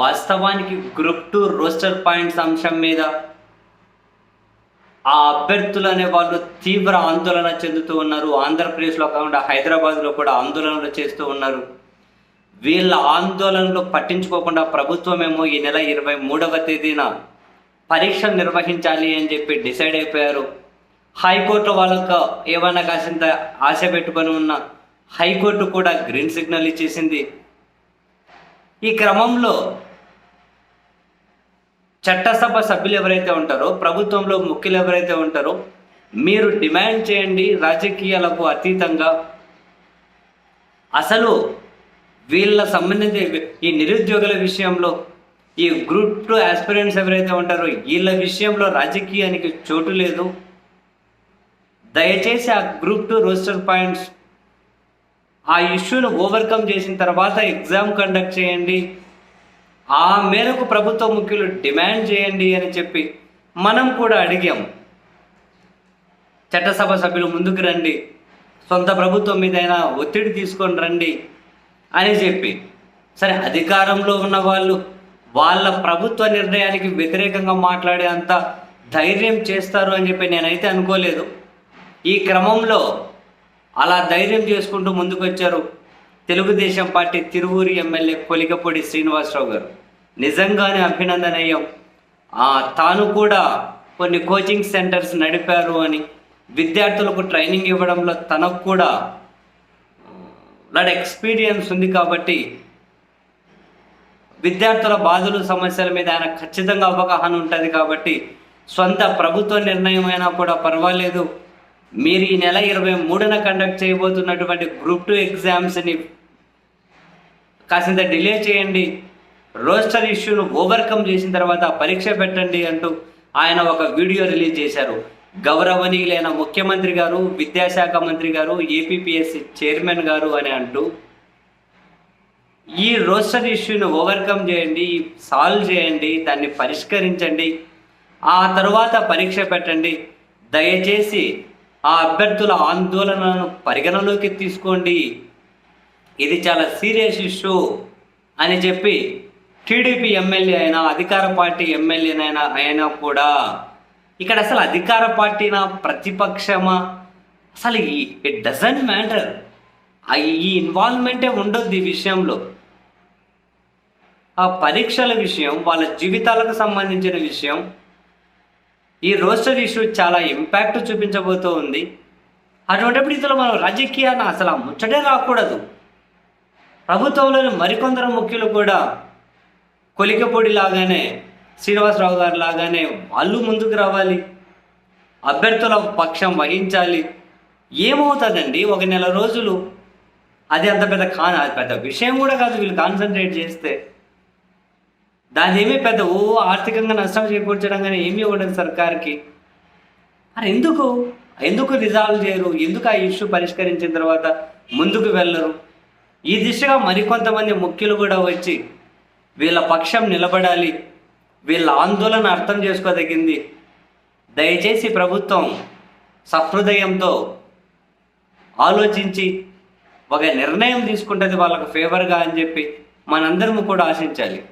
వాస్తవానికి group two roster points అంశం మీద ఆ అభ్యర్థులు అనే వాళ్ళు తీవ్ర ఆందోళన చెందుతూ ఉన్నారు. ఆంధ్రప్రదేశ్లో కాకుండా హైదరాబాద్లో కూడా ఆందోళనలు చేస్తూ ఉన్నారు. వీళ్ళ ఆందోళనలు పట్టించుకోకుండా ప్రభుత్వమేమో ఈ నెల ఇరవై మూడవ తేదీన పరీక్షలు నిర్వహించాలి అని చెప్పి డిసైడ్ అయిపోయారు. హైకోర్టు వాళ్ళకు ఏమైనా కాసింత ఆశ పెట్టుకొని ఉన్న హైకోర్టు కూడా గ్రీన్ సిగ్నల్ ఇచ్చేసింది. ఈ క్రమంలో చట్టసభ సభ్యులు ఎవరైతే ఉంటారో ప్రభుత్వంలో ముఖ్యులు ఎవరైతే ఉంటారో మీరు డిమాండ్ చేయండి రాజకీయాలకు అతీతంగా. అసలు వీళ్ళ సంబంధించి ఈ నిరుద్యోగుల విషయంలో ఈ గ్రూప్ టూ ఆస్పిరెంట్స్ ఎవరైతే ఉంటారో వీళ్ళ విషయంలో రాజకీయానికి చోటు లేదు. దయచేసి ఆ గ్రూప్ టూ రోస్టర్ పాయింట్స్ ఆ ఇష్యూను ఓవర్కమ్ చేసిన తర్వాత ఎగ్జామ్ కండక్ట్ చేయండి. ఆ మేరకు ప్రభుత్వ ముఖ్యులు డిమాండ్ చేయండి అని చెప్పి మనం కూడా అడిగాం. చట్టసభ సభ్యులు ముందుకు రండి. సొంత ప్రభుత్వం మీదైనా ఒత్తిడి తీసుకొని రండి అని చెప్పి. సరే అధికారంలో ఉన్న వాళ్ళు వాళ్ళ ప్రభుత్వ నిర్ణయానికి వ్యతిరేకంగా మాట్లాడే అంత ధైర్యం చేస్తారు అని చెప్పి నేనైతే అనుకోలేదు. ఈ క్రమంలో అలా ధైర్యం చేసుకుంటూ ముందుకు వచ్చారు తెలుగుదేశం పార్టీ తిరువూరి ఎమ్మెల్యే కొలికపూడి శ్రీనివాసరావు గారు. నిజంగానే అభినందనీయం ఆ, తాను కూడా కొన్ని కోచింగ్ సెంటర్స్ నడిపారు అని విద్యార్థులకు ట్రైనింగ్ ఇవ్వడంలో తనకు కూడా లాడ్ ఎక్స్పీరియన్స్ ఉంది కాబట్టి విద్యార్థుల బాధలు సమస్యల మీద ఆయన ఖచ్చితంగా అవగాహన ఉంటుంది కాబట్టి సొంత ప్రభుత్వ నిర్ణయం అయినా కూడా పర్వాలేదు. మీరు ఈ నెల ఇరవై మూడున కండక్ట్ చేయబోతున్నటువంటి గ్రూప్ టూ ఎగ్జామ్స్ని కాసింత డిలే చేయండి. రోస్టర్ ఇష్యూను ఓవర్కమ్ చేసిన తర్వాత పరీక్ష పెట్టండి అంటూ ఆయన ఒక వీడియో రిలీజ్ చేశారు. గౌరవనీయులైన ముఖ్యమంత్రి గారు విద్యాశాఖ మంత్రి గారు ఏపీపీఎస్సి చైర్మన్ గారు అని అంటూ ఈ రోస్టర్ ఇష్యూను ఓవర్కమ్ చేయండి సాల్వ్ చేయండి దాన్ని పరిష్కరించండి ఆ తర్వాత పరీక్ష పెట్టండి. దయచేసి ఆ అభ్యర్థుల ఆందోళనను పరిగణలోకి తీసుకోండి. ఇది చాలా సీరియస్ ఇష్యూ అని చెప్పి టీడీపీ ఎమ్మెల్యే అయినా అధికార పార్టీ ఎమ్మెల్యేనైనా అయినా కూడా ఇక్కడ అసలు అధికార పార్టీనా ప్రతిపక్షమా? అసలు ఇట్ డజంట్ మ్యాటర్ ఈ ఇన్వాల్వ్మెంటే ఉండొద్దు ఈ విషయంలో. ఆ పరీక్షల విషయం వాళ్ళ జీవితాలకు సంబంధించిన విషయం ఈ రోస్టర్ ఇష్యూ చాలా ఇంపాక్ట్ చూపించబోతూ ఉంది. అటువంటిప్పుడు ఇందులో మనం రాజకీయాన్ని అసలు ముచ్చటే రాకూడదు. ప్రభుత్వంలోని మరికొందరు ముఖ్యులు కూడా కొలికపొడి లాగానే శ్రీనివాసరావు గారు లాగానే వాళ్ళు ముందుకు రావాలి. అభ్యర్థుల పక్షం వహించాలి. ఏమవుతుందండి? ఒక నెల రోజులు. అది అంత పెద్ద కాన్ అది పెద్ద విషయం కూడా కాదు వీళ్ళు కాన్సన్ట్రేట్ చేస్తే. దాని ఏమీ పెద్ద ఓ ఆర్థికంగా నష్టం చేకూర్చడం కానీ ఏమీ ఇవ్వడం సర్కార్కి. మరి ఎందుకు? ఎందుకు రిజాల్వ్ చేయరు? ఎందుకు ఆ ఇష్యూ పరిష్కరించిన తర్వాత ముందుకు వెళ్ళరు? ఈ దిశగా మరికొంతమంది ముఖ్యులు కూడా వచ్చి వీళ్ళ పక్షం నిలబడాలి. వీళ్ళ ఆందోళన అర్థం చేసుకోదగింది. దయచేసి ప్రభుత్వం సహృదయంతో ఆలోచించి ఒక నిర్ణయం తీసుకుంటుంది వాళ్ళకు ఫేవర్గా అని చెప్పి మనందరము కూడా ఆశించాలి.